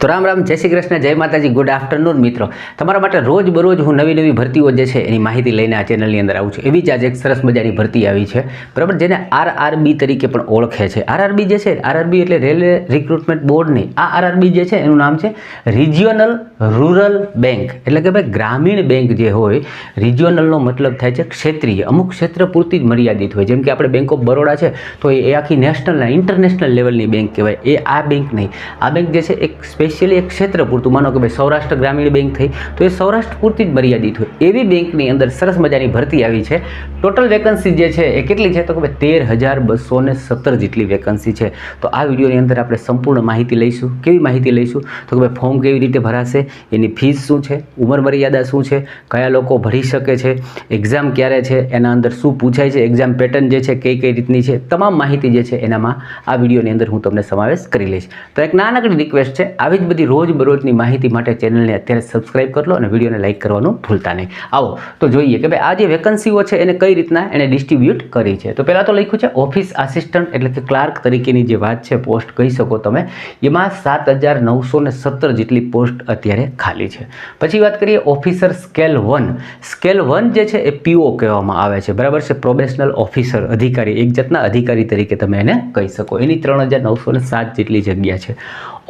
તો રામ રામ, જય શ્રી કૃષ્ણ, જય માતાજી ગુડ આફ્ટરનૂન મિત્રો. તમારા માટે રોજ બરોજ હું નવી નવી ભરતીઓ જે છે એની માહિતી લઈને આ ચેનલની અંદર આવું છું. એવી જ આજે એક સરસ મજાની ભરતી આવી છે. બરાબર, જેને આરઆરબી તરીકે પણ ઓળખે છે. આરઆરબી જે છે, આરઆરબી એટલે રેલવે રિક્રુટમેન્ટ બોર્ડની. આ આરઆરબી જે છે, એનું નામ છે રિજિયોનલ રૂરલ બેંક. એટલે કે ભાઈ ગ્રામીણ બેંક જે હોય, રિજિયોનલનો મતલબ થાય છે ક્ષેત્રીય. અમુક ક્ષેત્ર પૂરતી જ મર્યાદિત હોય. જેમ કે આપણે બેંક ઓફ બરોડા છે, તો એ આખી નેશનલ ઇન્ટરનેશનલ લેવલની બેંક કહેવાય. એ આ બેંક નહીં. આ બેંક જે છે, એક સ્પેશિયલી એક ક્ષેત્ર પૂરતું. માનો કે ભાઈ સૌરાષ્ટ્ર ગ્રામીણ બેંક થઈ, તો એ સૌરાષ્ટ્ર પૂરતી જ મર્યાદિત હોય. એવી બેંકની અંદર સરસ મજાની ભરતી આવી છે. ટોટલ વેકન્સી જે છે એ કેટલી છે? તો કે ભાઈ તેર હજાર બસો સત્તર જેટલી વેકન્સી છે. તો આ વિડીયોની અંદર આપણે સંપૂર્ણ માહિતી લઈશું. કેવી માહિતી લઈશું? તો કે ભાઈ ફોર્મ કેવી રીતે ભરાશે? એની ફીસ શું છે? ઉંમર મર્યાદા શું છે? કયા લોકો ભરી શકે છે? એક્ઝામ ક્યારે છે? એના અંદર શું પૂછાય છે? એક્ઝામ પેટર્ન જે છે, કઈ કઈ રીતની છે? તમામ માહિતી જે છે, એનામાં આ વિડીયોની અંદર હું તમને સમાવેશ કરી લઈશ. તો એક નાનકડી રિક્વેસ્ટ છે. આવી જ બધી રોજબરોજની માહિતી માટે ચેનલને અત્યારે સબસ્ક્રાઇબ કરી લો અને વિડીયોને લાઇક કરવાનું ભૂલતા નહીં. આવો, તો જોઈએ કે ભાઈ આ જે વેકન્સીઓ છે એને કઈ રીતના એને ડિસ્ટ્રીબ્યુટ કરી છે. તો પહેલાં તો લખ્યું છે ઓફિસ આસિસ્ટન્ટ એટલે કે ક્લાર્ક તરીકેની જે વાત છે પોસ્ટ કહી શકો તમે, એમાં સાત હજાર નવસો ને સત્તર જેટલી પોસ્ટ અત્યારે ખાલી છે. પછી વાત કરીએ officer scale one scale one જે છે એ પીઓ કહેવામાં આવે છે. બરાબર છે? પ્રોબેશનલ ઓફિસર અધિકારી, એક જાતના અધિકારી તરીકે તમે એને કહી શકો. એની ત્રણ હજાર નવસો ને સાત જેટલી જગ્યા છે.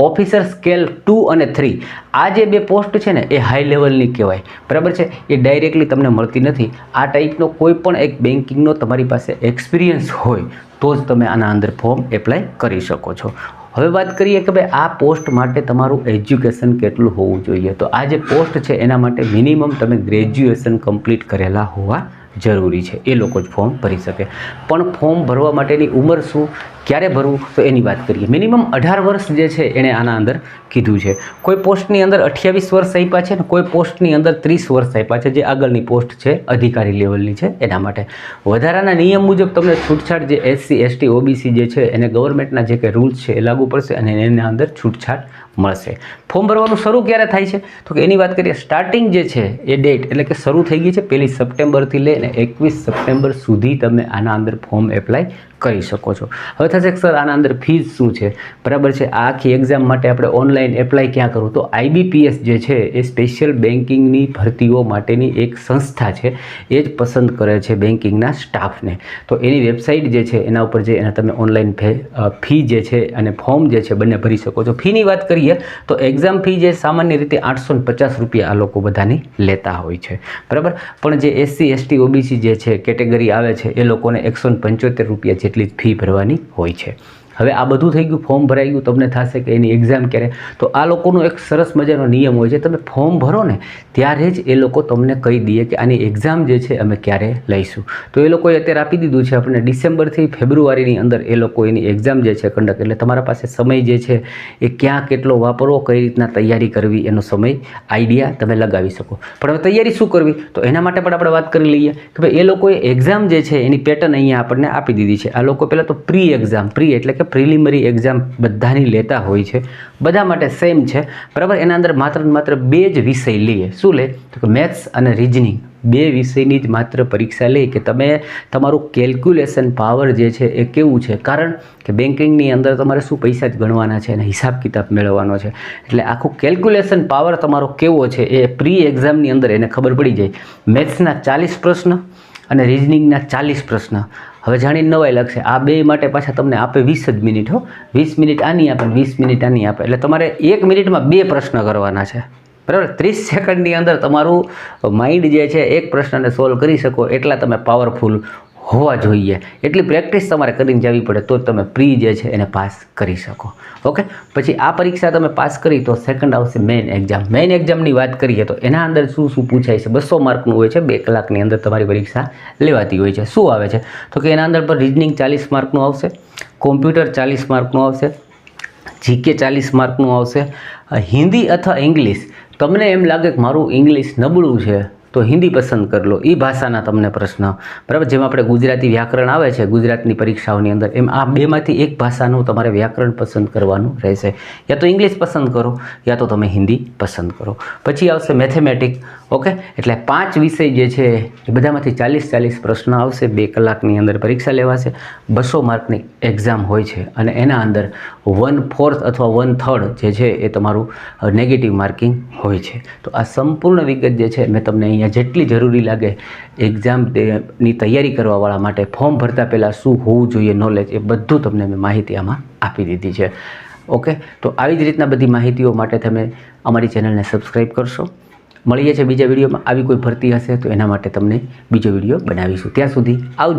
ઓફિસર સ્કેલ ટુ અને થ્રી. આ જે બે પોસ્ટ છે ને, એ હાઈ લેવલની કહેવાય. બરાબર છે? એ ડાયરેક્ટલી તમને મળતી નથી. આ ટાઈપનો કોઈ પણ એક બેન્કિંગનો તમારી પાસે એક્સપિરિયન્સ હોય, તો જ તમે આના અંદર ફોર્મ એપ્લાય કરી શકો છો. હવે વાત કરીએ કે ભાઈ, આ પોસ્ટ માટે તમારું એજ્યુકેશન કેટલું હોવું જોઈએ? તો આ જે પોસ્ટ છે, એના માટે મિનિમમ તમે ગ્રેજ્યુએશન કમ્પ્લીટ કરેલા હોવા જરૂરી છે. એ લોકો જ ફોર્મ ભરી શકે. પણ ફોર્મ ભરવા માટેની ઉંમર શું? ક્યારે ભરવું? તો એની વાત કરીએ. મિનિમમ અઢાર વર્ષ જે છે એણે આના અંદર કીધું છે. કોઈ પોસ્ટની અંદર અઠ્યાવીસ વર્ષ આપ્યા છે ને કોઈ પોસ્ટની અંદર ત્રીસ વર્ષ આપ્યા છે, જે આગળની પોસ્ટ છે, અધિકારી લેવલની છે, એના માટે. વધારાના નિયમ મુજબ તમને છૂટછાટ જે એસસી એસટી ઓબીસી જે છે, એને ગવર્મેન્ટના જે કંઈ રૂલ્સ છે એ લાગુ પડશે અને એના અંદર છૂટછાટ મળશે. ફોર્મ ભરવાનું શરૂ ક્યારે થાય છે? તો કે એની વાત કરીએ સ્ટાર્ટિંગ જે છે એ ડેટ એટલે કે શરૂ થઈ ગઈ છે પહેલી સપ્ટેમ્બરથી લઈને એકવીસ સપ્ટેમ્બર સુધી તમે આના અંદર ફોર્મ એપ્લાય કરી શકો છો. હવે થશે સર આના અંદર ફીસ શું છે? બરાબર છે? આ આખી એક્ઝામ માટે આપણે ઓનલાઈન એપ્લાય ક્યાં કરવું? તો આઈબીપીએસ જે છે, એ સ્પેશિયલ બેન્કિંગની ભરતીઓ માટેની એક સંસ્થા છે. એ જ પસંદ કરે છે બેન્કિંગના સ્ટાફને તો એની વેબસાઇટ જે છે, એના ઉપર જે એના તમે ઓનલાઈન ફી જે છે અને ફોર્મ જે છે બંને ભરી શકો છો. ફીની વાત કરીએ, તો એક્ઝામ ફી જે સામાન્ય રીતે આઠસો પચાસ રૂપિયા આ લોકો બધાની લેતા હોય છે. બરાબર? પણ જે એસસી એસટી ઓબીસી જે છે કેટેગરી આવે છે, એ લોકોને એકસો પંચોતેર રૂપિયા જેટલી ફી ભરવાની હોય છે. હવે આ બધું થઈ ગયું, ફોર્મ ભરાઈ ગયું, તમને થશે કે એની એક્ઝામ ક્યારે? તો આ લોકોનો એક સરસ મજાનો નિયમ હોય છે, તમે ફોર્મ ભરો ને, ત્યારે જ એ લોકો તમને કહી દઈએ કે આની એક્ઝામ જે છે અમે ક્યારે લઈશું. તો એ લોકોએ અત્યારે આપી દીધું છે આપણને, ડિસેમ્બરથી ફેબ્રુઆરીની અંદર એ લોકો એની એક્ઝામ જે છે કંડક્ટ એટલે તમારા પાસે સમય જે છે, એ ક્યાં કેટલો વાપરવો, કઈ રીતના તૈયારી કરવી, એનો સમય આઈડિયા તમે લગાવી શકો. પણ હવે તૈયારી શું કરવી? તો એના માટે પણ આપણે વાત કરી લઈએ કે ભાઈ એ લોકોએ એક્ઝામ જે છે, એની પેટર્ન અહીંયા આપણને આપી દીધી છે. આ લોકો પહેલાં તો પ્રી એક્ઝામ પ્રી એટલે કે પ્રિલિમરી એક્ઝામ બધાની લેતા હોય છે. બધા માટે સેમ છે. બરાબર? એના અંદર માત્ર માત્ર બે જ વિષય લઈએ. શું લે? તો કે મેથ્સ અને રિઝનિંગ બે વિષયની જ માત્ર પરીક્ષા લે કે તમે તમારું કેલ્ક્યુલેશન પાવર જે છે એ કેવું છે? કારણ કે બેન્કિંગની અંદર તમારે શું પૈસા જ ગણવાના છે અને હિસાબ કિતાબ મેળવવાનો છે. એટલે આખું કેલ્ક્યુલેશન પાવર તમારો કેવો છે એ પ્રી એક્ઝામની અંદર એને ખબર પડી જાય. મેથ્સના ચાલીસ પ્રશ્ન અને રિઝનિંગના ચાલીસ પ્રશ્ન. હવે જાણીને નવાઈ લાગશે. આ બે માટે પાછા તમને આપે વીસ જ મિનિટ હો. વીસ મિનિટ આની આપે વીસ મિનિટ આની આપે. એટલે તમારે એક મિનિટમાં બે પ્રશ્ન કરવાના છે. બરાબર? ત્રીસ સેકન્ડની અંદર તમારું માઇન્ડ જે છે, એક પ્રશ્નને સોલ્વ કરી શકો. એટલા તમે પાવરફુલ હોવા જોઈએ. એટલી પ્રેક્ટિસ તમારે કરીને જવી પડે તો તમે પ્રી જે છે એને પાસ કરી શકો. ઓકે પછી આ પરીક્ષા તમે પાસ કરી તો સેકન્ડ આવશે મેઇન એક્ઝામ મેઇન એક્ઝામની વાત કરીએ તો એના અંદર શું શું પૂછાય છે? બસો માર્કનું હોય છે. બે કલાકની અંદર તમારી પરીક્ષા લેવાતી હોય છે. શું આવે છે? તો કે એના અંદર પર રિઝનિંગ ચાલીસ માર્કનું આવશે. કોમ્પ્યુટર ચાલીસ માર્કનું આવશે. જીકે ચાલીસ માર્કનું આવશે. હિન્દી અથવા ઇંગ્લિશ તમને એમ લાગે કે મારું ઇંગ્લિશ નબળું છે. તો હિન્દી પસંદ કરી લો. એ ભાષાના તમને પ્રશ્ન. બરાબર? જેમ આપણે ગુજરાતી વ્યાકરણ આવે છે, ગુજરાતની પરીક્ષાઓની અંદર, એમ આ બેમાંથી એક ભાષાનું તમારે વ્યાકરણ પસંદ કરવાનું રહેશે. યા તો ઇંગ્લિશ પસંદ કરો, યા તો તમે હિન્દી પસંદ કરો. પછી આવશે મેથેમેટિક ઓકે? એટલે પાંચ વિષય જે છે, એ બધામાંથી ચાલીસ ચાલીસ પ્રશ્ન આવશે, બે કલાકની અંદર પરીક્ષા લેવાશે, બસો માર્કની એક્ઝામ હોય છે અને એના અંદર વન ફોર્થ અથવા વન થર્ડ જે છે, એ તમારું નેગેટિવ માર્કિંગ હોય છે. તો આ સંપૂર્ણ વિગત જે છે, મેં તમને અહીંયા જેટલી જરૂરી લાગે એક્ઝામની તૈયારી કરવાવાળા માટે ફોર્મ ભરતા પહેલાં શું હોવું જોઈએ નોલેજ એ બધું તમને મેં માહિતી આમાં આપી દીધી છે. ઓકે? તો આવી જ રીતના બધી માહિતીઓ માટે તમે અમારી ચેનલને સબસ્ક્રાઈબ કરશો. મળીએ છીએ બીજા વિડીયોમાં. આવી કોઈ ભરતી હશે તો એના માટે તમને બીજો વીડિયો બનાવીશું. ત્યાં સુધી આવજો.